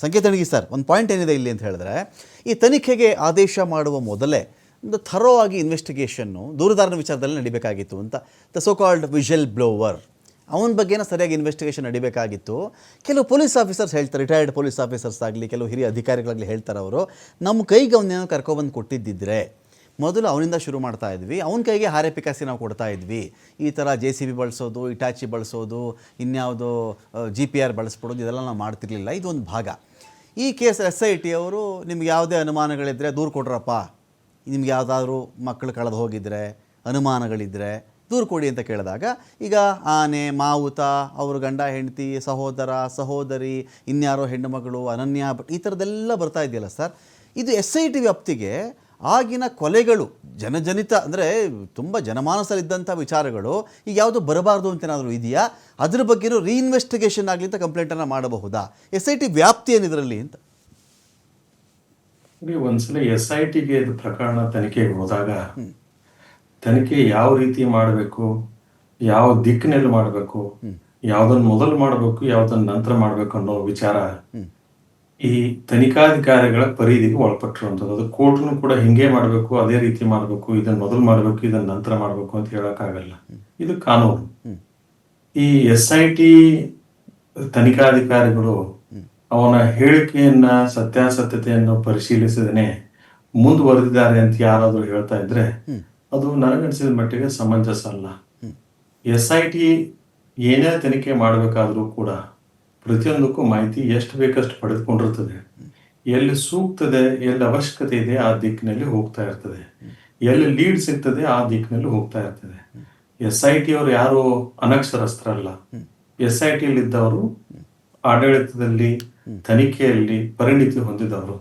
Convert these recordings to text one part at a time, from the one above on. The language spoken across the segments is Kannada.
ಸಂಕೇತನಿಗೆ ಸರ್, ಒಂದು ಪಾಯಿಂಟ್ ಏನಿದೆ ಇಲ್ಲಿ ಅಂತ ಹೇಳಿದ್ರೆ, ಈ ತನಿಖೆಗೆ ಆದೇಶ ಮಾಡುವ ಮೊದಲೇ ಒಂದು ಥರೋ ಆಗಿ ಇನ್ವೆಸ್ಟಿಗೇಷನ್ನು ದೂರದಾರನ ವಿಚಾರದಲ್ಲಿ ನಡಿಬೇಕಾಗಿತ್ತು ಅಂತ. The so called whistleblower ಅವನ ಬಗ್ಗೆನ ಸರಿಯಾಗಿ ಇನ್ವೆಸ್ಟಿಗೇಷನ್ ನಡಿಬೇಕಾಗಿತ್ತು. ಕೆಲವು ಪೊಲೀಸ್ ಆಫೀಸರ್ಸ್ ಹೇಳ್ತಾರೆ ರಿಟೈರ್ಡ್ ಪೊಲೀಸ್ ಆಫೀಸರ್ಸ್ ಆಗಲಿ, ಕೆಲವು ಹಿರಿಯ ಅಧಿಕಾರಿಗಳಾಗಲಿ ಹೇಳ್ತಾರೆ ಅವರು, ನಮ್ಮ ಕೈಗೆ ಅವನೇನೋ ಕರ್ಕೊಬಂದು ಕೊಟ್ಟಿದ್ದಿದ್ರೆ ಮೊದಲು ಅವನಿಂದ ಶುರು ಮಾಡ್ತಾ ಇದ್ವಿ. ಅವನ ಕೈಗೆ ಹಾರೆ ಪಿಕಾಸಿ ನಾವು ಕೊಡ್ತಾ ಇದ್ವಿ. ಈ ಥರ ಜೆ ಸಿ ಬಿ ಬಳಸೋದು, ಇಟಾಚಿ ಬಳಸೋದು, ಇನ್ಯಾವುದೋ ಜಿ ಪಿ ಆರ್ ಬಳಸ್ಬಿಡೋದು, ಇದೆಲ್ಲ ನಾವು ಮಾಡ್ತಿರ್ಲಿಲ್ಲ. ಇದೊಂದು ಭಾಗ. ಈ ಕೇಸ್ ಎಸ್ ಐ ಟಿ ಅವರು ನಿಮ್ಗೆ ಯಾವುದೇ ಅನುಮಾನಗಳಿದ್ದರೆ ದೂರು ಕೊಡ್ರಪ್ಪ. ನಿಮ್ಗೆ ಯಾವುದಾದ್ರೂ ಮಕ್ಕಳು ಕಳೆದು ಹೋಗಿದ್ರೆ ಅನುಮಾನಗಳಿದ್ದರೆ ದೂರು ಕೊಡಿ ಅಂತ ಕೇಳಿದಾಗ, ಈಗ ಆನೆ, ಮಾವುತ, ಅವ್ರ ಗಂಡ, ಹೆಂಡತಿ, ಸಹೋದರ, ಸಹೋದರಿ, ಇನ್ಯಾರೋ ಹೆಣ್ಣು ಮಗಳು ಅನನ್ಯ, ಈ ಥರದ್ದೆಲ್ಲ ಬರ್ತಾ ಇದೆಯಲ್ಲ ಸರ್. ಇದು ಎಸ್ ಐ ಟಿ ವ್ಯಾಪ್ತಿಗೆ ಆಗಿನ ಕೊಲೆಗಳು ಜನಜನಿತ ಅಂದರೆ ತುಂಬ ಜನಮಾನಸಲ್ಲಿದ್ದಂಥ ವಿಚಾರಗಳು ಈಗ ಯಾವುದು ಬರಬಾರ್ದು ಅಂತ ಏನಾದರೂ ಇದೆಯಾ? ಅದ್ರ ಬಗ್ಗೆನೂ ರೀಇನ್ವೆಸ್ಟಿಗೇಷನ್ ಆಗಲಿ ಅಂತ ಕಂಪ್ಲೇಂಟನ್ನು ಮಾಡಬಹುದಾ? ಎಸ್ ಐ ಟಿ ವ್ಯಾಪ್ತಿ ಏನಿದರಲ್ಲಿ ಅಂತ? ಒಂದ್ಸಲ ಎಸ್ ಐ ಟಿಗೆ ಇದು ಪ್ರಕರಣ ತನಿಖೆಗೆ ಹೋದಾಗ ತನಿಖೆ ಯಾವ ರೀತಿ ಮಾಡಬೇಕು ಯಾವ ದಿಕ್ಕಿನಲ್ಲಿ ಮಾಡಬೇಕು ಯಾವ್ದನ್ನ ಮೊದಲು ಮಾಡಬೇಕು ಯಾವ್ದನ್ನ ನಂತರ ಮಾಡಬೇಕು ಅನ್ನೋ ವಿಚಾರ ಈ ತನಿಖಾಧಿಕಾರಿಗಳ ಪರಿಧಿಗೆ ಒಳಪಟ್ಟಿರುವಂಥದ್ದು ಅದು ಕೋರ್ಟ್ನು ಕೂಡ ಹಿಂಗೆ ಮಾಡಬೇಕು ಅದೇ ರೀತಿ ಮಾಡಬೇಕು ಇದನ್ನ ಮೊದಲು ಮಾಡಬೇಕು ಇದನ್ನ ನಂತರ ಮಾಡಬೇಕು ಅಂತ ಹೇಳೋಕ್ಕಾಗಲ್ಲ. ಇದು ಕಾನೂನು. ಈ ಎಸ್ ಐ ಟಿ ತನಿಖಾಧಿಕಾರಿಗಳು ಅವನ ಹೇಳಿಕೆಯನ್ನ ಸತ್ಯಾಸತ್ಯತೆಯನ್ನು ಪರಿಶೀಲಿಸಿದನೆ ಮುಂದುವರೆದಿದ್ದಾರೆ ಅಂತ ಯಾರಾದರೂ ಹೇಳ್ತಾ ಇದ್ರೆ ಅದು ನನಗನ್ಸಿದ ಮಟ್ಟಿಗೆ ಸಮಂಜಸ ಅಲ್ಲ ಎಸ್ ಐ ಟಿ ಏನೇ ತನಿಖೆ ಮಾಡಬೇಕಾದ್ರೂ ಕೂಡ ಪ್ರತಿಯೊಂದಕ್ಕೂ ಮಾಹಿತಿ ಎಷ್ಟು ಬೇಕಷ್ಟು ಪಡೆದುಕೊಂಡಿರ್ತದೆ, ಎಲ್ಲಿ ಸೂಕ್ತದೆ, ಎಲ್ಲಿ ಅವಶ್ಯಕತೆ ಇದೆ ಆ ದಿಕ್ಕಿನಲ್ಲಿ ಹೋಗ್ತಾ ಇರ್ತದೆ, ಎಲ್ಲಿ ಲೀಡ್ ಸಿಗ್ತದೆ ಆ ದಿಕ್ಕಿನಲ್ಲಿ ಹೋಗ್ತಾ ಇರ್ತದೆ. ಎಸ್ ಐ ಟಿ ಅವರು ಯಾರು ಅನಕ್ಷರಸ್ಥರಲ್ಲ. ಎಸ್ ಐ ಟಿ ಇದ್ದವರು ಆಡಳಿತದಲ್ಲಿ, ತನಿಖೆಯಲ್ಲಿ ಪರಿಣಿತಿ ಹೊಂದಿದವರು.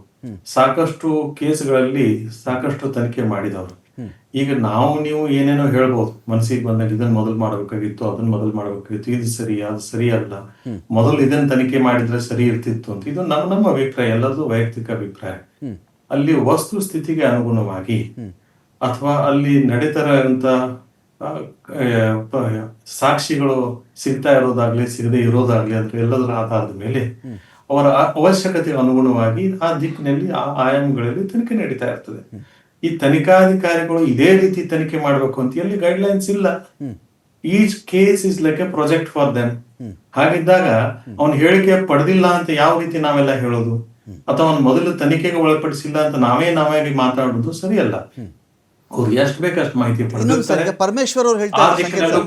ಸಾಕಷ್ಟು ಕೇಸ್ಗಳಲ್ಲಿ ಸಾಕಷ್ಟು ತನಿಖೆ ಮಾಡಿದವರು. ಈಗ ನಾವು ನೀವು ಏನೇನೋ ಹೇಳ್ಬೋದು, ಮನಸ್ಸಿಗೆ ಬಂದಾಗ ಇದನ್ನ ಮೊದಲು ಮಾಡಬೇಕಾಗಿತ್ತು, ಅದನ್ನ ಮೊದಲು ಮಾಡಬೇಕಾಗಿತ್ತು, ಇದು ಸರಿ, ಅದು ಸರಿ ಅಲ್ಲ. ಮೊದಲು ಇದನ್ನ ತನಿಖೆ ಮಾಡಿದ್ರೆ ಸರಿ ಇರ್ತಿತ್ತು ಅಂತ. ಇದು ನಮ್ಮ ನಮ್ಮ ಅಭಿಪ್ರಾಯ ಎಲ್ಲದೂ ವೈಯಕ್ತಿಕ ಅಭಿಪ್ರಾಯ. ಅಲ್ಲಿ ವಸ್ತು ಸ್ಥಿತಿಗೆ ಅನುಗುಣವಾಗಿ ಅಥವಾ ಅಲ್ಲಿ ನಡೀತಾರಂತ ಸಾಕ್ಷಿಗಳು ಸಿಗ್ತಾ ಇರೋದಾಗ್ಲಿ, ಸಿಗದೆ ಇರೋದಾಗ್ಲಿ ಅಂತ ಎಲ್ಲದರ ಆಧಾರದ ಮೇಲೆ ಅವರ ಅವಶ್ಯಕತೆ ಅನುಗುಣವಾಗಿ ಆ ದಿಕ್ಕಿನಲ್ಲಿ ಆ ಆಯಾಮಗಳಲ್ಲಿ ತನಿಖೆ ನಡೀತಾ ಇರ್ತದೆ. ಈ ತನಿಖಾಧಿಕಾರಿಗಳು ಇದೇ ರೀತಿ ತನಿಖೆ ಮಾಡಬೇಕು ಅಂತ ಎಲ್ಲಿ ಗೈಡ್ಲೈನ್ಸ್ ಇಲ್ಲ. Each case is like a project for them ಹಾಗಿದ್ದಾಗ ಅವನ್ ಹೇಳಿಕೆ ಪಡೆದಿಲ್ಲ ಅಂತ ಯಾವ ರೀತಿ ನಾವೆಲ್ಲ ಹೇಳೋದು? ಅಥವಾ ಅವನ್ ಮೊದಲು ತನಿಖೆಗೆ ಒಳಪಡಿಸಿಲ್ಲ ಅಂತ ನಾವೇ ನಾವಾಗಿ ಮಾತಾಡೋದು ಸರಿಯಲ್ಲ. ಅವ್ರು ಎಷ್ಟು ಬೇಕಷ್ಟು ಮಾಹಿತಿ ಪಡೆದಿರ್ತಾರೆ. ಪರಮೇಶ್ವರ್ ಅವ್ರು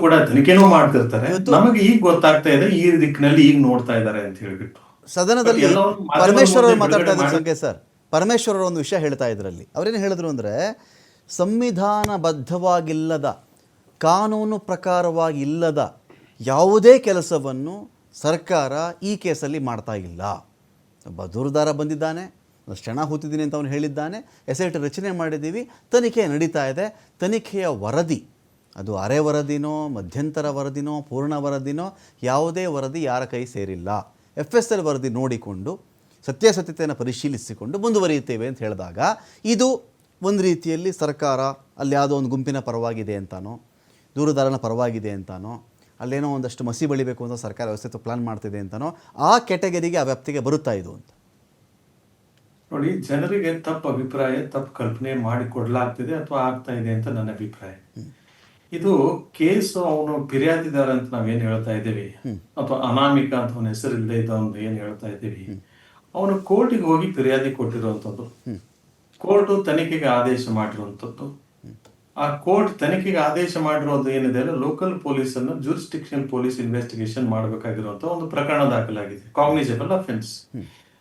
ಕೂಡ ತನಿಖೆನೂ ಮಾಡ್ತಿರ್ತಾರೆ. ನಮಗೆ ಈಗ ಗೊತ್ತಾಗ್ತಾ ಇದೆ ಈ ದಿಕ್ಕಿನಲ್ಲಿ ಈಗ ನೋಡ್ತಾ ಇದ್ದಾರೆ ಅಂತ ಹೇಳ್ಬಿಟ್ಟು. ಸದನದಲ್ಲಿ ಪರಮೇಶ್ವರ್ ಅವರು ಮಾತಾಡ್ತಾ ಇದ್ದಾರೆ ಸರ್. ಪರಮೇಶ್ವರ್ ಅವರು ಒಂದು ವಿಷಯ ಹೇಳ್ತಾ ಇದರಲ್ಲಿ. ಅವರೇನು ಹೇಳಿದ್ರು ಅಂದರೆ, ಸಂವಿಧಾನಬದ್ಧವಾಗಿಲ್ಲದ, ಕಾನೂನು ಪ್ರಕಾರವಾಗಿ ಇಲ್ಲದ ಯಾವುದೇ ಕೆಲಸವನ್ನು ಸರ್ಕಾರ ಈ ಕೇಸಲ್ಲಿ ಮಾಡ್ತಾ ಇಲ್ಲ. ಒಬ್ಬ ದೂರದಾರ ಬಂದಿದ್ದಾನೆ ಕ್ಷಣ ಹೂತಿದ್ದೀನಿ ಅಂತ ಅವನು ಹೇಳಿದ್ದಾನೆ ಎಸ್ ಐ ಟಿ ರಚನೆ ಮಾಡಿದ್ದೀವಿ, ತನಿಖೆ ನಡೀತಾ ಇದೆ. ತನಿಖೆಯ ವರದಿ, ಅದು ಅರೆ ವರದಿನೋ, ಮಧ್ಯಂತರ ವರದಿನೋ, ಪೂರ್ಣ ವರದಿನೋ, ಯಾವುದೇ ವರದಿ ಯಾರ ಕೈ ಸೇರಿಲ್ಲ. ಎಫ್ ಎಸ್ ಎಲ್ ವರದಿ ನೋಡಿಕೊಂಡು ಸತ್ಯಾಸತ್ಯತೆಯನ್ನು ಪರಿಶೀಲಿಸಿಕೊಂಡು ಮುಂದುವರಿಯುತ್ತೇವೆ ಅಂತ ಹೇಳಿದಾಗ ಇದು ಒಂದು ರೀತಿಯಲ್ಲಿ ಸರ್ಕಾರ ಅಲ್ಲಿ ಯಾವುದೋ ಒಂದು ಗುಂಪಿನ ಪರವಾಗಿದೆ ಅಂತಾನೋ ದೂರದಾರನ ಪರವಾಗಿದೆ ಅಂತಾನೋ ಅಲ್ಲೇನೋ ಒಂದಷ್ಟು ಮಸಿ ಬಳಿಬೇಕು ಅಂತ ಸರ್ಕಾರ ವ್ಯವಸ್ಥೆ ಪ್ಲಾನ್ ಮಾಡ್ತಿದೆ ಅಂತಾನೋ ಆ ಕೆಟಗರಿಗೆ ಆ ವ್ಯಾಪ್ತಿಗೆ ಬರುತ್ತಾ ಇದು ಅಂತ? ನೋಡಿ ಜನರಿಗೆ ತಪ್ಪು ಅಭಿಪ್ರಾಯ ತಪ್ಪು ಕಲ್ಪನೆ ಮಾಡಿಕೊಡ್ಲಾಗ್ತಿದೆ ಅಥವಾ ಆಗ್ತಾ ಇದೆ ಅಂತ ನನ್ನ ಅಭಿಪ್ರಾಯ. ಇದು ಕೇಸು ಅವನು ಫಿರ್ಯಾದಿದಾರ ಅಂತ ನಾವೇನ್ ಹೇಳ್ತಾ ಇದ್ದೀವಿ? ಅಥವಾ ಅನಾಮಿಕ ಅಂತ ಅವನ ಹೆಸರಿಲ್ಲದೆ ಇದ್ದವನು ಏನ್ ಹೇಳ್ತಾ ಇದ್ದೀವಿ? ಅವನು ಕೋರ್ಟಿಗೆ ಹೋಗಿ ಫಿರ್ಯಾದಿ ಕೊಟ್ಟಿರುವಂತದ್ದು ಕೋರ್ಟ್ ತನಿಖೆಗೆ ಆದೇಶ ಮಾಡಿರುವಂಥದ್ದು. ಆ ಕೋರ್ಟ್ ತನಿಖೆಗೆ ಆದೇಶ ಮಾಡಿರೋದು ಏನಿದೆ ಅಂದ್ರೆ ಲೋಕಲ್ ಪೊಲೀಸ್ ಅನ್ನು ಜೂರಿಸ್ಟಿಕ್ಷನ್ ಪೊಲೀಸ್ ಇನ್ವೆಸ್ಟಿಗೇಷನ್ ಮಾಡಬೇಕಾಗಿರುವಂತಹ ಒಂದು ಪ್ರಕರಣ ದಾಖಲಾಗಿದೆ. ಕಾಗ್ನಿಜಬಲ್ ಅಫೆನ್ಸ್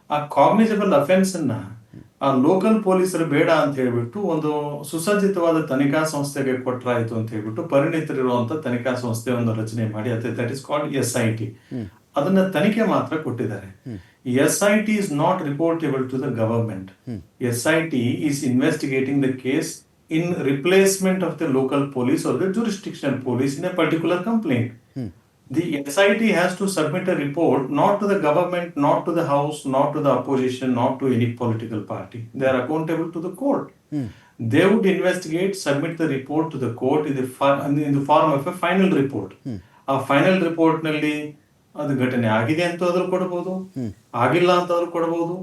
ಆ ಕಾಗ್ನಿಜಬಲ್ ಅಫೆನ್ಸ್ ಅನ್ನ ಆ ಲೋಕಲ್ ಪೊಲೀಸರು ಬೇಡ ಅಂತ ಹೇಳ್ಬಿಟ್ಟು ಒಂದು ಸುಸಜ್ಜಿತವಾದ ತನಿಖಾ ಸಂಸ್ಥೆಗೆ ಕೊಟ್ಟರಾಯಿತು ಅಂತ ಹೇಳ್ಬಿಟ್ಟು ಪರಿಣಿತರಿರುವಂತಹ ತನಿಖಾ ಸಂಸ್ಥೆಯನ್ನು ರಚನೆ ಮಾಡಿ ಅದೇ that is called S I T ಅದನ್ನ ತನಿಖೆ ಮಾತ್ರ ಕೊಟ್ಟಿದ್ದಾರೆ. S I T is not reportable to the government S I T is investigating the case in replacement of the local police or the jurisdictional police in a particular complaint. The SIT has to submit a report not to the government, not to the House, not to the opposition, not to any political party. They are accountable to the court. They would investigate, submit the report to the court in the, fi- in the form of a final report. ಆ ಫೈನಲ್ ರಿಪೋರ್ಟ್ ನಲ್ಲಿ ಅದು ಘಟನೆ ಆಗಿದೆ ಅಂತ ಆದ್ರೂ ಕೊಡ್ಬೋದು ಆಗಿಲ್ಲ ಅಂತ ಆದ್ರೂ ಕೊಡ್ಬೋದು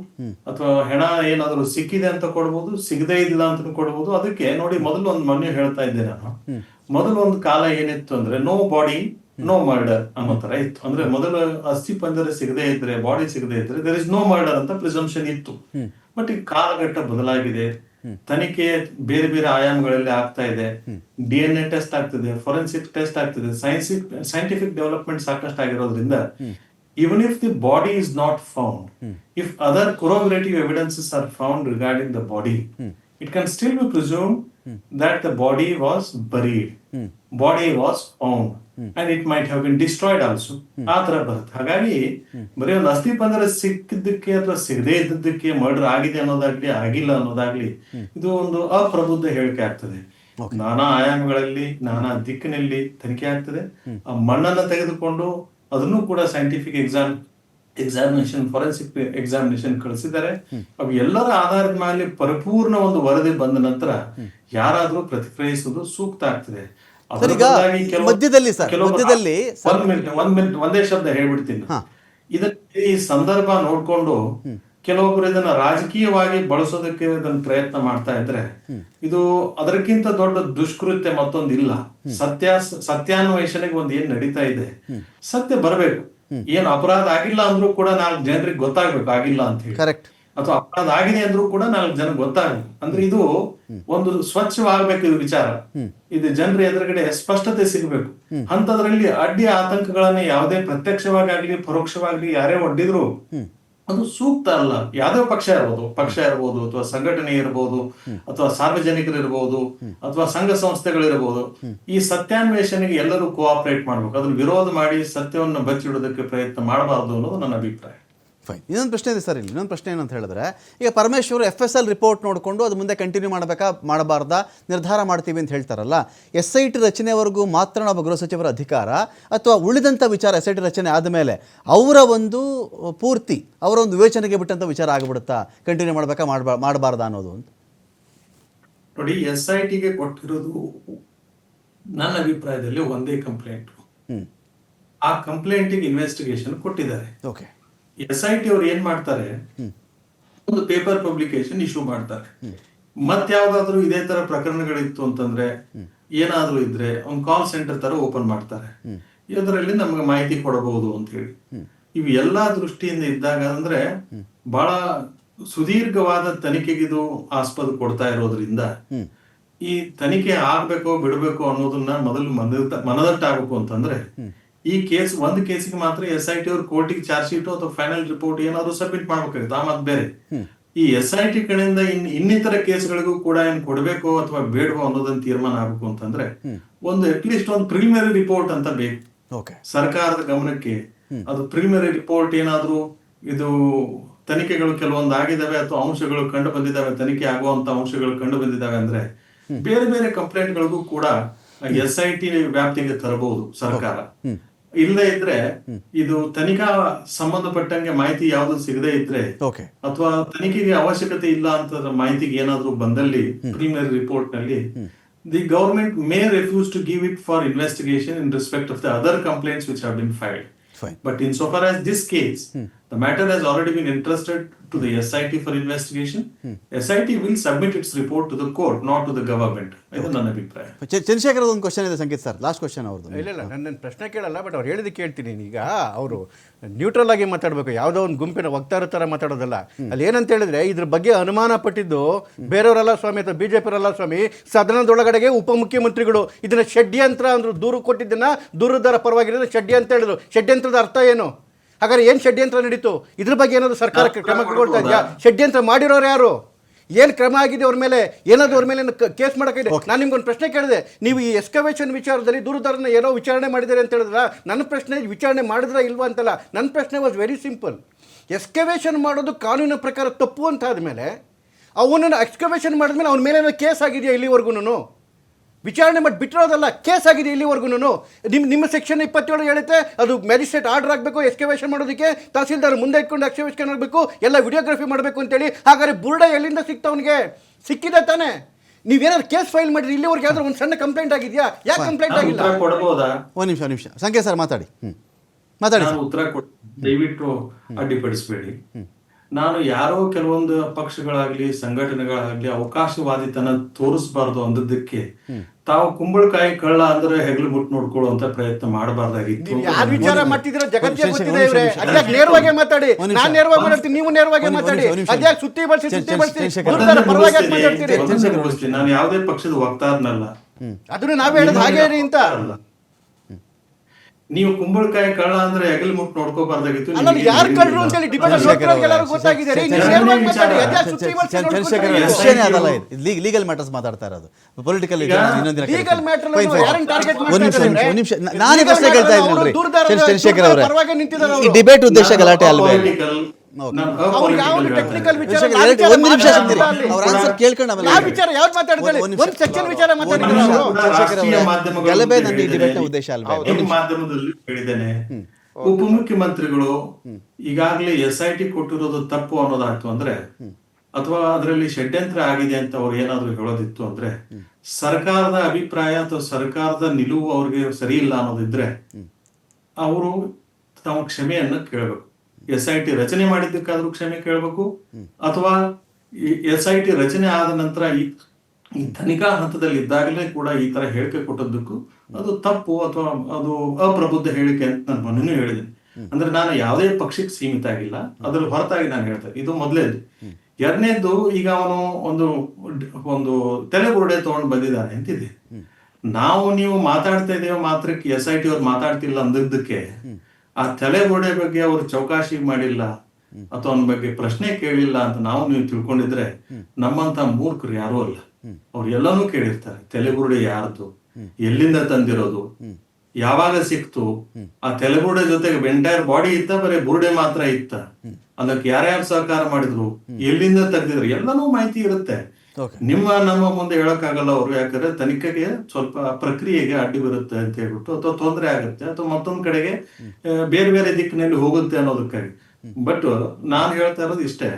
ಅಥವಾ ಹೆಣ ಏನಾದ್ರೂ ಸಿಕ್ಕಿದೆ ಅಂತ ಕೊಡ್ಬೋದು ಸಿಗದೇ ಇಲ್ಲ ಅಂತ ಕೊಡಬಹುದು ಅದಕ್ಕೆ ನೋಡಿ ಮೊದಲು ಒಂದು ಮೊನ್ನೆ ಹೇಳ್ತಾ ಇದ್ದೆ ನಾನು. ಮೊದಲು ಒಂದು ಕಾಲ ಏನಿತ್ತು ಅಂದ್ರೆ ನೋ ಬಾಡಿ ನೋ ಮರ್ಡರ್ ಅನ್ನೋ ತರ ಇತ್ತು. ಅಂದ್ರೆ ಮೊದಲು ಅಸ್ಥಿ ಪಂಜರ ಸಿಗದೆ ಇದ್ರೆ ಬಾಡಿ ಸಿಗದೆ ಇದ್ರೆ ದರ್ ಇಸ್ ನೋ ಮರ್ಡರ್ ಅಂತ ಪ್ರಿಸಂಪ್ಷನ್ ಇತ್ತು. ಬಟ್ ಈ ಕಾಲಘಟ್ಟ ಬದಲಾಗಿದೆ. ತನಿಖೆ ಬೇರೆ ಬೇರೆ ಆಯಾಮಗಳಲ್ಲಿ ಆಗ್ತಾ ಇದೆ. ಡಿಎನ್ಎ ಟೆಸ್ಟ್ ಆಗ್ತದೆ ಫೋರೆನ್ಸಿಕ್ ಟೆಸ್ಟ್ ಆಗ್ತದೆ ಸೈಂಟಿಫಿಕ್ ಡೆವಲಪ್ಮೆಂಟ್ ಸಾಕಷ್ಟು ಆಗಿರೋದ್ರಿಂದ even if the body is not found if other corroborative evidences are found regarding the body it can still be presume that the body was buried body was found and it might have been destroyed also ಆ ತರ ಬರುತ್ತೆ. ಹಾಗಾಗಿ ಬರೀ ಒಂದು ಅಸ್ಥಿ ಪಂಜರ ಸಿಕ್ಕಿದ್ದಕ್ಕೆ ಅಥವಾ ಸಿಗದೇ ಇದ್ದಿದ್ದಕ್ಕೆ ಮರ್ಡರ್ ಆಗಿದೆ ಅನ್ನೋದಾಗ್ಲಿ ಆಗಿಲ್ಲ ಅನ್ನೋದಾಗ್ಲಿ ಇದು ಒಂದು ಅಪ್ರಬುದ್ಧ ಹೇಳಿಕೆ ಆಗ್ತದೆ. ನಾನಾ ಆಯಾಮಗಳಲ್ಲಿ ನಾನಾ ದಿಕ್ಕಿನಲ್ಲಿ ತನಿಖೆ ಆಗ್ತದೆ. ಆ ಮಣ್ಣನ್ನ ತೆಗೆದುಕೊಂಡು ಅದನ್ನು ಕೂಡ scientific exam examination forensic examination ಕಳಿಸಿದ್ದಾರೆ. ಅವು ಎಲ್ಲರ ಆಧಾರದ ಮೇಲೆ ಪರಿಪೂರ್ಣ ಒಂದು ವರದಿ ಬಂದ ನಂತರ ಯಾರಾದರೂ ಪ್ರತಿಕ್ರಿಯಿಸುವುದು ಸೂಕ್ತ ಆಗ್ತದೆ. ಸರ್, ಈಗ ಮಧ್ಯದಲ್ಲಿ ಸರ್, ಮಧ್ಯದಲ್ಲಿ ಒಂದ್ ಮಿನಿಟ್ ಒಂದ್ ಮಿನಿಟ್ ಒಂದೇ ಶಬ್ದ ಹೇಳ್ಬಿಡ್ತೀನಿ. ಇದಕ್ಕೆ ಈ ಸಂದರ್ಭ ನೋಡ್ಕೊಂಡು ಕೆಲವೊಬ್ರು ಇದನ್ನ ರಾಜಕೀಯವಾಗಿ ಬಳಸೋದಕ್ಕೆ ಇದನ್ನ ಪ್ರಯತ್ನ ಮಾಡ್ತಾ ಇದ್ರೆ ಇದು ಅದಕ್ಕಿಂತ ದೊಡ್ಡ ದುಷ್ಕೃತ್ಯ ಮತ್ತೊಂದಿಲ್ಲ. ಸತ್ಯ ಸತ್ಯಾನ್ವೇಷಣೆಗೆ ಒಂದ್ ಏನ್ ನಡೀತಾ ಇದೆ? ಸತ್ಯ ಬರಬೇಕು. ಏನ್ ಅಪರಾಧ ಆಗಿಲ್ಲ ಅಂದ್ರೂ ಕೂಡ ನಾಲ್ಕು ಜನರಿಗೆ ಗೊತ್ತಾಗ್ಬೇಕು ಆಗಿಲ್ಲ ಅಂತ ಹೇಳಿ. ಕರೆಕ್ಟ್ ಅಥವಾ ಅಪರಾಧ ಆಗಿದೆ ಅಂದ್ರೂ ಕೂಡ ನಾಲ್ಕು ಜನ ಗೊತ್ತಾಗಬೇಕು ಅಂದ್ರೆ ಇದು ಒಂದು ಸ್ವಚ್ಛವಾಗಬೇಕು ಇದು ವಿಚಾರ. ಇದು ಜನರ ಎದುರುಗಡೆ ಸ್ಪಷ್ಟತೆ ಸಿಗಬೇಕು. ಅಂತದ್ರಲ್ಲಿ ಅಡ್ಡಿ ಆತಂಕಗಳನ್ನ ಯಾವುದೇ ಪ್ರತ್ಯಕ್ಷವಾಗಿ ಆಗ್ಲಿ ಪರೋಕ್ಷವಾಗಿ ಯಾರೇ ಒಡ್ಡಿದ್ರು ಅದು ಸೂಕ್ತ ಅಲ್ಲ. ಯಾವುದೇ ಪಕ್ಷ ಇರ್ಬೋದು. ಪಕ್ಷ ಇರ್ಬೋದು, ಅಥವಾ ಸಂಘಟನೆ ಇರ್ಬೋದು, ಅಥವಾ ಸಾರ್ವಜನಿಕರು ಇರ್ಬೋದು, ಅಥವಾ ಸಂಘ ಸಂಸ್ಥೆಗಳಿರ್ಬೋದು ಈ ಸತ್ಯಾನ್ವೇಷಣೆಗೆ ಎಲ್ಲರೂ ಕೋಆಪರೇಟ್ ಮಾಡ್ಬೇಕು. ಅದನ್ನ ವಿರೋಧ ಮಾಡಿ ಸತ್ಯವನ್ನು ಬಚ್ಚಿಡೋದಕ್ಕೆ ಪ್ರಯತ್ನ ಮಾಡಬಾರದು ಅನ್ನೋದು ನನ್ನ ಅಭಿಪ್ರಾಯ. ಫೈನ್ ಇನ್ನೊಂದು ಪ್ರಶ್ನೆ ಇದೆ ಸರ್ ಇಲ್ಲಿ. ಇನ್ನೊಂದು ಪ್ರಶ್ನೆ ಏನಂತ ಹೇಳಿದ್ರೆ ಈಗ Parameshwar F S L report ನೋಡಿಕೊಂಡು ಅದು ಮುಂದೆ ಕಂಟಿನ್ಯೂ ಮಾಡಬೇಕಾ ಮಾಡಬಾರ್ದಾ ನಿರ್ಧಾರ ಮಾಡ್ತೀವಿ ಅಂತ ಹೇಳ್ತಾರಲ್ಲ ಎಸ್ ಐ ಟಿ ರಚನೆವರೆಗೂ ಮಾತ್ರ ನಾವು ಗೃಹ ಸಚಿವರ ಅಧಿಕಾರ ಅಥವಾ ಉಳಿದಂಥ ವಿಚಾರ ಎಸ್ ಐ ಟಿ ರಚನೆ ಆದಮೇಲೆ ಅವರ ಒಂದು ಪೂರ್ತಿ ಅವರ ಒಂದು ವಿವೇಚನೆಗೆ ಬಿಟ್ಟಂಥ ವಿಚಾರ ಆಗಿಬಿಡುತ್ತಾ? ಕಂಟಿನ್ಯೂ ಮಾಡಬೇಕಾ ಮಾಡಬಾ ಮಾಡಬಾರ್ದಾ ಅನ್ನೋದು ಅಂತ. ನೋಡಿ ಎಸ್ ಐ ಟಿಗೆ ಕೊಟ್ಟಿರೋದು ನನ್ನ ಅಭಿಪ್ರಾಯದಲ್ಲಿ ಒಂದೇ ಕಂಪ್ಲೇಂಟ್ ಆ ಕಂಪ್ಲೇಂಟಿಗೆ ಇನ್ವೆಸ್ಟಿಗೇಷನ್ ಕೊಟ್ಟಿದ್ದಾರೆ. ಓಕೆ ಎಸ್ ಐ ಟಿ ಅವ್ರು ಏನ್ ಮಾಡ್ತಾರೆ? ಒಂದು ಪೇಪರ್ ಪಬ್ಲಿಕೇಶನ್ ಇಶ್ಯೂ ಮಾಡ್ತಾರೆ. ಮತ್ಯಾವ್ದಾದ್ರು ಇದೇ ತರ ಪ್ರಕರಣಗಳಿತ್ತು ಅಂತಂದ್ರೆ ಏನಾದ್ರೂ ಇದ್ರೆ ಒಂದು ಕಾಲ್ ಸೆಂಟರ್ ತರ ಓಪನ್ ಮಾಡ್ತಾರೆ. ಇದರಲ್ಲಿ ನಮ್ಗೆ ಮಾಹಿತಿ ಕೊಡಬಹುದು ಅಂತ ಹೇಳಿ. ಇವು ಎಲ್ಲಾ ದೃಷ್ಟಿಯಿಂದ ಇದ್ದಾಗ ಅಂದ್ರೆ ಬಹಳ ಸುದೀರ್ಘವಾದ ತನಿಖೆಗಿದು ಆಸ್ಪದ ಕೊಡ್ತಾ ಇರೋದ್ರಿಂದ ಈ ತನಿಖೆ ಆಗ್ಬೇಕೋ ಬಿಡಬೇಕು ಅನ್ನೋದನ್ನ ಮೊದಲು ಮನದಟ್ಟ ಮನದಟ್ಟಾಗಬೇಕು ಅಂತಂದ್ರೆ ಈ ಕೇಸ್ ಒಂದು ಕೇಸಿಗೆ ಮಾತ್ರ ಎಸ್ ಐ ಟಿ ಅವ್ರ ಕೋರ್ಟಿಗೆ ಚಾರ್ಜ್ ಶೀಟ್ ಅಥವಾ ಫೈನಲ್ ರಿಪೋರ್ಟ್ ಏನಾದ್ರು ಸಬ್ಮಿಟ್ ಮಾಡ್ಬೇಕಾಗುತ್ತೆ. ಆ ಮತ್ತೆ ಬೇರೆ. ಈ ಎಸ್ ಐ ಟಿ ಕಡೆಯಿಂದ ಇನ್ ಇನ್ನಿತರ ಕೇಸ್ಗಳಿಗೂ ಕೂಡ ಏನ್ ಕೊಡಬೇಕು ಅಥವಾ ಬೇಡವೋ ಅನ್ನೋದನ್ನ ತೀರ್ಮಾನ ಆಗ್ಬೇಕು ಅಂತಂದ್ರೆ ಒಂದು ಅಟ್ಲೀಸ್ಟ್ ಒಂದು ಪ್ರಿಲಿಮಿನರಿ ರಿಪೋರ್ಟ್ ಅಂತ ಬೇಕು. ಸರ್ಕಾರದ ಗಮನಕ್ಕೆ ಅದು ಪ್ರಿಲಿಮಿನರಿ ರಿಪೋರ್ಟ್ ಏನಾದ್ರೂ ಇದು ತನಿಖೆಗಳು ಕೆಲವೊಂದು ಆಗಿದಾವೆ ಅಥವಾ ಅಂಶಗಳು ಕಂಡು ಬಂದಿದ್ದಾವೆ ತನಿಖೆ ಆಗುವಂತ ಅಂಶಗಳು ಕಂಡು ಬಂದಿದ್ದಾವೆ ಅಂದ್ರೆ ಬೇರೆ ಬೇರೆ ಕಂಪ್ಲೇಂಟ್ಗಳಿಗೂ ಕೂಡ ಎಸ್ ಐ ಟಿ ವ್ಯಾಪ್ತಿಗೆ ತರಬಹುದು ಸರ್ಕಾರ. ಇಲ್ಲದೆ ಇದ್ರೆ ಇದು ತನಿಖಾ ಸಂಬಂಧಪಟ್ಟಂಗೆ ಮಾಹಿತಿ ಯಾವ್ದು ಸಿಗದೆ ಇದ್ರೆ ಅಥವಾ ತನಿಖೆಗೆ ಅವಶ್ಯಕತೆ ಇಲ್ಲ ಅಂತ ಮಾಹಿತಿಗೆ ಏನಾದ್ರೂ ಬಂದಲ್ಲಿ preliminary ರಿಪೋರ್ಟ್ನಲ್ಲಿ the government may refuse to give it for investigation in respect of the other complaints which have been filed but in so far as this case, the matter has already been entrusted to the SIT for investigation. SIT will submit its report to the court, not to the government. ಇದು ನನ್ನ ಅಭಿಪ್ರಾಯ. ಚಂದ್ರಶೇಖರ್ ಒಂದು ಕ್ವಶನ್ ಇದೆ ಸಂಕೇತ್ ಸರ್ ಲಾಸ್ಟ್ ಕ್ವಶನ್ ಅವ್ರದ್ದು. ಇಲ್ಲ ಇಲ್ಲ ನನ್ನ ಪ್ರಶ್ನೆ ಕೇಳಲ್ಲ ಬಟ್ ಅವ್ರು ಹೇಳಿದ ಕೇಳ್ತೀನಿ ಈಗ ಅವರು ನ್ಯೂಟ್ರಲ್ ಆಗಿ ಮಾತಾಡಬೇಕು ಯಾವುದೋ ಒಂದು ಗುಂಪಿನ ವಕ್ತಾರ ಥರ ಮಾತಾಡೋದಲ್ಲ. ಅಲ್ಲಿ ಏನಂತ ಹೇಳಿದ್ರೆ ಇದ್ರ ಬಗ್ಗೆ ಅನುಮಾನ ಪಟ್ಟಿದ್ದು ಬೇರೆಯವರಲ್ಲ ಸ್ವಾಮಿ ಅಥವಾ ಬಿ ಜೆ ಸ್ವಾಮಿ ಸದನದೊಳಗಡೆಗೆ ಉಪಮುಖ್ಯಮಂತ್ರಿಗಳು ಇದನ್ನ ಷಡ್ಯಂತ್ರ ಅಂದ್ರು ದೂರು ಕೊಟ್ಟಿದ್ದನ್ನ ದೂರದಾರ ಪರವಾಗಿರೋದು ಷಡ್ಯಂತ್ರ ಹೇಳಿದ್ರು. ಷಡ್ಯಂತ್ರದ ಅರ್ಥ ಏನು? ಹಾಗಾದ್ರೆ ಏನು ಷಡ್ಯಂತ್ರ ನಡೀತು? ಇದ್ರ ಬಗ್ಗೆ ಏನಾದ್ರು ಸರ್ಕಾರಕ್ಕೆ ಕ್ರಮ ಕೈಗೊಳ್ತಾ ಇದೆಯಾ? ಷಡ್ಯಂತ್ರ ಮಾಡಿರೋರು ಯಾರು? ಏನು ಕ್ರಮ ಆಗಿದೆ ಅವ್ರ ಮೇಲೆ? ಏನಾದ್ರು ಅವ್ರ ಮೇಲೆ ಕೇಸ್ ಮಾಡೋಕ್ಕಿದೆ ನಾನು ನಿಮ್ಗೊಂದು ಪ್ರಶ್ನೆ ಕೇಳಿದೆ. ನೀವು ಈ ಎಸ್ಕವೇಷನ್ ವಿಚಾರದಲ್ಲಿ ದೂರದಾರನ ಏನೋ ವಿಚಾರಣೆ ಮಾಡಿದ್ದಾರೆ ಅಂತ ಹೇಳಿದ್ರ? ನನ್ನ ಪ್ರಶ್ನೆ ವಿಚಾರಣೆ ಮಾಡಿದ್ರ ಇಲ್ವಾ ಅಂತಲ್ಲ ನನ್ನ ಪ್ರಶ್ನೆ ವಾಸ್ ವೆರಿ ಸಿಂಪಲ್ ಎಸ್ಕವೇಷನ್ ಮಾಡೋದು ಕಾನೂನಿನ ಪ್ರಕಾರ ತಪ್ಪು ಅಂತ ಆದಮೇಲೆ ಅವನನ್ನು ಎಕ್ಸ್ಕವೇಷನ್ ಮಾಡಿದ್ಮೇಲೆ ಅವನ ಮೇಲೆ ಏನೋ ಕೇಸ್ ಆಗಿದೆಯಾ ಇಲ್ಲಿವರೆಗೂ ವಿಚಾರಣೆ ಮಾಡಿ ಬಿಟ್ಟಿರೋದಲ್ಲ ಕೇಸ್ ಆಗಿದೆ ಇಲ್ಲಿವರೆಗೂ ನಿಮ್ಮ ನಿಮ್ಮ ಸೆಕ್ಷನ್ ಇಪ್ಪತ್ತೇಳು ಹೇಳುತ್ತೆ ಅದು ಮ್ಯಾಜಿಸ್ಟ್ರೇಟ್ ಆರ್ಡರ್ ಆಗಬೇಕು ಎಸ್ಕವೇಷನ್ ಮಾಡೋದಕ್ಕೆ ತಹಸೀಲ್ದಾರ್ ಮುಂದೆ ಇಟ್ಕೊಂಡು ಎಕ್ಸ್ಕವೇಷನ್ ಆಗಬೇಕು ಎಲ್ಲ ವಿಡಿಯೋಗ್ರಫಿ ಮಾಡಬೇಕು ಅಂತೇಳಿ. ಹಾಗಾದ್ರೆ ಬುರ್ಡ ಎಲ್ಲಿಂದ ಸಿಕ್ತವನಿಗೆ ಸಿಕ್ಕಿದೆ ತಾನೇ. ನೀವೇನಾದ್ರು ಕೇಸ್ ಫೈಲ್ ಮಾಡಿದ್ರಿ ಇಲ್ಲಿವರೆಗೆ ಯಾವ್ದಾದ್ರು ಒಂದು ಸಣ್ಣ ಕಂಪ್ಲೇಂಟ್ ಆಗಿದೆಯಾ? ಯಾಕೆ ಕಂಪ್ಲೇಂಟ್ ಆಗಿಲ್ಲ? ಒಂದು ನಿಮಿಷ ಒಂದು ನಿಮಿಷ. ಸಂಖ್ಯೆ ಸರ್ ಮಾತಾಡಿ. ಹ್ಞೂ ಮಾತಾಡಿ ನಾನು ಉತ್ತರ ಕೊಡಿ ದಯವಿಟ್ಟು ಅಡ್ಡಿಪಡಿಸಬೇಡಿ. ನಾನು ಯಾರೋ ಕೆಲವೊಂದು ಪಕ್ಷಗಳಾಗ್ಲಿ ಸಂಘಟನೆಗಳಾಗ್ಲಿ ಅವಕಾಶವಾದಿತನ ತೋರಿಸಬಾರ್ದು ಅಂದದಕ್ಕೆ ತಾವು ಕುಂಬಳಕಾಯಿ ಕಳ್ಳ ಅಂದ್ರೆ ಹೆಗಲು ಮುಟ್ಟು ನೋಡ್ಕೊಳ್ಳುವಂತ ಪ್ರಯತ್ನ ಮಾಡಬಾರ್ದಾಗಿತ್ತು. ಯಾರು ವಿಚಾರ ಮಾಡ್ತಿದ್ದೀರೋ? ಜಗತ್ತಿಗೆ ಗೊತ್ತಿದೆ ಇವ್ರೆ. ನೇರವಾಗಿ ಮಾತಾಡಿ? ನಾನು ನೇರವಾಗಿ ಮಾತಾಡ್ತೀನಿ ನೀವು ನೇರವಾಗಿ ಮಾತಾಡಿ. ಅದ್ಯಾಕೆ ಸುತ್ತಿ ಬಳಸಿ ಸುತ್ತಿ ಬಳಸಿ? ಪರವಾಗಿ ಮಾತಾಡ್ತೀರಿ. ನಾನು ಯಾವುದೇ ಪಕ್ಷದ ವಕ್ತಾರನಲ್ಲ. ಅದನ್ನ ನಾವೇ ಹೇಳೋದು ಹಾಗೆ ಇರಿ ಅಂತ. ಅಲ್ಲ. ನೀವು ಕುಂಬಳಕಾಯಿ ಕಳ್ಳ ಅಂದ್ರೆ ಹೆಗಲ್ ಮುಟ್ ನೋಡ್ಕೋಬಾರ್ದಾಗಿತ್ತು ನೀವು ಯಾರು ಏನು ಕಳ್ರು ಹೇಳಿ ಚಂದ್ರಶೇಖರ್ ಅದಲ್ಲ ಇದು ಲೀಗಲ್ ಮ್ಯಾಟರ್ಸ್ ಮಾತಾಡ್ತಾ ಇರೋದು. ಪೊಲಿಟಿಕಲ್ ಇನ್ನೊಂದಿನ target ಮಾಡ್ತಾ ಒಂದು ನಿಮಿಷ? ಒಂದು ನಿಮಿಷ. ನಾನು ಇದಷ್ಟೇ ಪ್ರಶ್ನೆ matter ಕೇಳ್ತಾ ಅವರು ಇದ್ದೀನಿ ಚಂದ್ರಶೇಖರ್ ಅವರೇ. ಡಿಬೇಟ್ ಉದ್ದೇಶ ಗಲಾಟೆ ಅಲ್ವೇ? ಅವ್ರಿಗೆ ಯಾವ ಟೆಕ್ನಿಕಲ್ ವಿಚಾರ ಚಂದ್ರಶೇಖರ್ ಯಾವ ಎರಡು- ವಿಚಾರ ಒಂದು ನಿಮಿಷ ಮಾತಾಡ್ತಾ ಸುಮ್ನಿರಿ. ಅವ್ರ ಆನ್ಸರ್ ಕೇಳ್ಕೊಂಡು ಆಮೇಲೆ ಯಾವ ವಿಚಾರ ಯಾವ್ದು ಮಾತಾಡ್ತಾರೆ ಒಂದು ಸೆಕ್ಷನ್ ವಿಚಾರ ಒಂದು ಮಾತಾಡಿದ್ರು ನಿಮಿಷ. ಅವರು. ಕೂಡ ಚಂದ್ರಶೇಖರ್ ರಾಷ್ಟ್ರೀಯ ಅವರೇ, ಮಾಧ್ಯಮಗಳು ಗಲಭೆ ನನ್ನ ಈ ಹೇಳಿದ್ದೇನೆ. ಡಿಬೇಟ್ನ ಉದ್ದೇಶ ಅಲ್ವೇ? ನಿಮ್ಮ ಮಾಧ್ಯಮದಲ್ಲಿ ಹೇಳಿದ್ದೇನೆ. ಉಪಮುಖ್ಯಮಂತ್ರಿಗಳು ಈಗಾಗಲೇ ಎಸ್ ಐ ಟಿ ಕೊಟ್ಟಿರೋದು ತಪ್ಪು ಅನ್ನೋದಾಯ್ತು ಅಂದ್ರೆ ಅಥವಾ ಅದರಲ್ಲಿ ಷಡ್ಯಂತ್ರ ಆಗಿದೆ ಅಂತ ಅವ್ರು ಏನಾದ್ರು ಹೇಳೋದಿತ್ತು ಅಂದ್ರೆ ಸರ್ಕಾರದ ಅಭಿಪ್ರಾಯ ಅಥವಾ ಸರ್ಕಾರದ ನಿಲುವು ಅವ್ರಿಗೆ ಸರಿ ಇಲ್ಲ ಅನ್ನೋದಿದ್ರೆ ಅವರು ತಮ್ಮ ಕ್ಷಮೆಯನ್ನ ಕೇಳಬೇಕು. ಎಸ್ ಐ ಟಿ ರಚನೆ ಮಾಡಿದ್ದಕ್ಕಾದ್ರೂ ಕ್ಷಮೆ ಕೇಳಬೇಕು? ಅಥವಾ ಎಸ್ ಐ ಟಿ ರಚನೆ ಆದ ನಂತರ ಈ ಈ ತನಿಖಾ ಹಂತದಲ್ಲಿ ಇದ್ದಾಗಲೇ ಕೂಡ ಈ ತರ ಹೇಳಿಕೆ ಕೊಟ್ಟದ್ದಕ್ಕೂ ಅದು ತಪ್ಪು ಅಥವಾ ಅದು ಅಪ್ರಬುದ್ಧ ಹೇಳಿಕೆ ಅಂತ ನಾನು ಮೊನ್ನೆ ಹೇಳಿದೆ. ಅಂದ್ರೆ ನಾನು ಯಾವುದೇ ಪಕ್ಷಕ್ಕೆ ಸೀಮಿತ ಆಗಿಲ್ಲ. ಅದ್ರ ಹೊರತಾಗಿ ನಾನು ಹೇಳ್ತೇನೆ. ಇದು ಮೊದಲೇದು. ಎರಡನೇದು ಈಗ ಅವನು ಒಂದು ಒಂದು ತಲೆಬುರುಡೆ ತಗೊಂಡು ಬಂದಿದ್ದಾನೆ ಅಂತಿದೆ. ನಾವು ನೀವು ಮಾತಾಡ್ತಾ ಇದ್ದೇವೆ ಮಾತ್ರಕ್ಕೆ ಎಸ್ ಐ ಟಿ ಅವ್ರು ಮಾತಾಡ್ತಿಲ್ಲ ಅಂದಿದ್ದಕ್ಕೆ ಆ ತಲೆಗೋಡೆ ಬಗ್ಗೆ ಅವರು ಚೌಕಾಶಿ ಮಾಡಿಲ್ಲ ಅಥವಾ ಅವನ ಬಗ್ಗೆ ಪ್ರಶ್ನೆ ಕೇಳಿಲ್ಲ ಅಂತ ನಾವು ನೀವು ತಿಳ್ಕೊಂಡಿದ್ರೆ ನಮ್ಮಂತ ಮೂರ್ಖರು ಯಾರೂ ಅಲ್ಲ. ಅವ್ರು ಎಲ್ಲಾನು ಕೇಳಿರ್ತಾರೆ. ತಲೆಬುರುಡೆ ಯಾರ್ದು? ಎಲ್ಲಿಂದ ತಂದಿರೋದು? ಯಾವಾಗ ಸಿಕ್ತು? ಆ ತಲೆಬುರುಡೆ ಜೊತೆಗೆ ಎಂಟೈರ್ ಬಾಡಿ ಇತ್ತ ಬರೀ ಬುರುಡೆ ಮಾತ್ರ ಇತ್ತ? ಅದಕ್ಕೆ ಯಾರ್ಯಾರು ಸಹಕಾರ ಮಾಡಿದ್ರು? ಎಲ್ಲಿಂದ ತಂದಿದ್ರು ಎಲ್ಲಾನು ಮಾಹಿತಿ ಇರುತ್ತೆ. ನಿಮ್ಮ ನಮ್ಮ ಮುಂದೆ ಹೇಳಕ್ಕಾಗಲ್ಲ ಅವರು ಯಾಕಂದ್ರೆ ತನಿಖೆಗೆ ಸ್ವಲ್ಪ ಪ್ರಕ್ರಿಯೆಗೆ ಅಡ್ಡಿ ಬರುತ್ತೆ ಅಂತ ಹೇಳ್ಬಿಟ್ಟು ಅಥವಾ ತೊಂದರೆ ಆಗುತ್ತೆ ಅಥವಾ ಮತ್ತೊಂದ್ ಕಡೆಗೆ ಬೇರೆ ಬೇರೆ ದಿಕ್ಕಿನಲ್ಲಿ ಹೋಗುತ್ತೆ ಅನ್ನೋದಕ್ಕಾಗಿ. ಬಟ್ ನಾನು ಹೇಳ್ತಾ ಇರೋದು ಇಷ್ಟೇ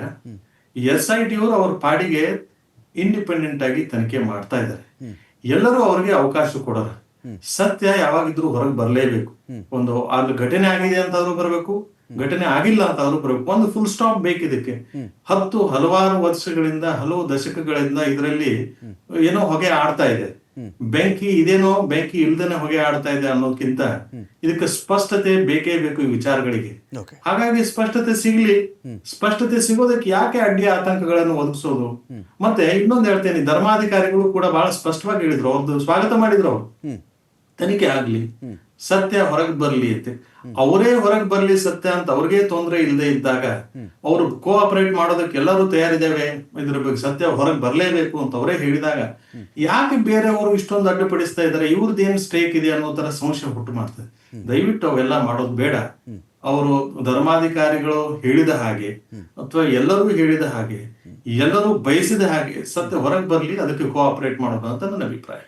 ಎಸ್ ಐ ಟಿ ಅವರು ಅವ್ರ ಪಾಡಿಗೆ ಇಂಡಿಪೆಂಡೆಂಟ್ ಆಗಿ ತನಿಖೆ ಮಾಡ್ತಾ ಇದ್ದಾರೆ. ಎಲ್ಲರೂ ಅವ್ರಿಗೆ ಅವಕಾಶ ಕೊಡೋರ ಸತ್ಯ ಯಾವಾಗಿದ್ರು ಹೊರಗೆ ಬರಲೇಬೇಕು. ಒಂದು ಅಲ್ಲಿ ಘಟನೆ ಆಗಿದೆ ಅಂತಾದ್ರೂ ಬರಬೇಕು. ಘಟನೆ ಆಗಿಲ್ಲ ಅಂತ ಬರಬೇಕು ಒಂದು ಫುಲ್ ಸ್ಟಾಪ್ ಬೇಕು ಇದಕ್ಕೆ ಹತ್ತು ಹಲವಾರು ವರ್ಷಗಳಿಂದ ಹಲವು ದಶಕಗಳಿಂದ ಇದರಲ್ಲಿ ಏನೋ ಹೊಗೆ ಆಡ್ತಾ ಇದೆ. ಬೆಂಕಿ ಇದೇನೋ ಬೆಂಕಿ ಇಲ್ದೇನೆ ಹೊಗೆ ಆಡ್ತಾ ಇದೆ ಅನ್ನೋದಕ್ಕಿಂತ ಇದಕ್ಕೆ ಸ್ಪಷ್ಟತೆ ಬೇಕೇ ಬೇಕು ಈ ವಿಚಾರಗಳಿಗೆ. ಹಾಗಾಗಿ ಸ್ಪಷ್ಟತೆ ಸಿಗ್ಲಿ. ಸ್ಪಷ್ಟತೆ ಸಿಗೋದಕ್ಕೆ ಯಾಕೆ ಅಡ್ಡಿ ಆತಂಕಗಳನ್ನು ಒದಗಿಸೋದು? ಮತ್ತೆ ಇನ್ನೊಂದು ಹೇಳ್ತೇನೆ ಧರ್ಮಾಧಿಕಾರಿಗಳು ಕೂಡ ಬಹಳ ಸ್ಪಷ್ಟವಾಗಿ ಹೇಳಿದ್ರು ಅವ್ರದ್ದು ಸ್ವಾಗತ ಮಾಡಿದ್ರು ಅವ್ರು. ತನಿಖೆ ಆಗ್ಲಿ. ಸತ್ಯ ಹೊರಗೆ ಬರ್ಲಿ ಅಂತೆ. ಅವರೇ ಹೊರಗೆ ಬರ್ಲಿ ಸತ್ಯ ಅಂತ ಅವ್ರಿಗೆ ತೊಂದರೆ ಇಲ್ಲದೆ ಇದ್ದಾಗ ಅವರು ಕೋಆಪರೇಟ್ ಮಾಡೋದಕ್ಕೆ ಎಲ್ಲರೂ ತಯಾರಿದ್ದೇವೆ. ಇದ್ರ ಬಗ್ಗೆ ಸತ್ಯ ಹೊರಗೆ ಬರ್ಲೇಬೇಕು ಅಂತ ಅವರೇ ಹೇಳಿದಾಗ ಯಾಕೆ ಬೇರೆಯವರು ಇಷ್ಟೊಂದು ಅಡ್ಡಿಪಡಿಸ್ತಾ ಇದ್ದಾರೆ? ಇವ್ರದ್ದು ಸ್ಟೇಕ್ ಇದೆ ಅನ್ನೋ ತರ ಸಂಶಯ ಹುಟ್ಟು ಮಾಡ್ತದೆ. ದಯವಿಟ್ಟು ಅವೆಲ್ಲ ಮಾಡೋದು ಬೇಡ. ಅವರು ಧರ್ಮಾಧಿಕಾರಿಗಳು ಹೇಳಿದ ಹಾಗೆ ಅಥವಾ ಎಲ್ಲರೂ ಹೇಳಿದ ಹಾಗೆ ಎಲ್ಲರೂ ಬಯಸಿದ ಹಾಗೆ ಸತ್ಯ ಹೊರಗೆ ಬರ್ಲಿ, ಅದಕ್ಕೆ ಕೋಆಪರೇಟ್ ಮಾಡೋದು ಅಂತ ನನ್ನ ಅಭಿಪ್ರಾಯ.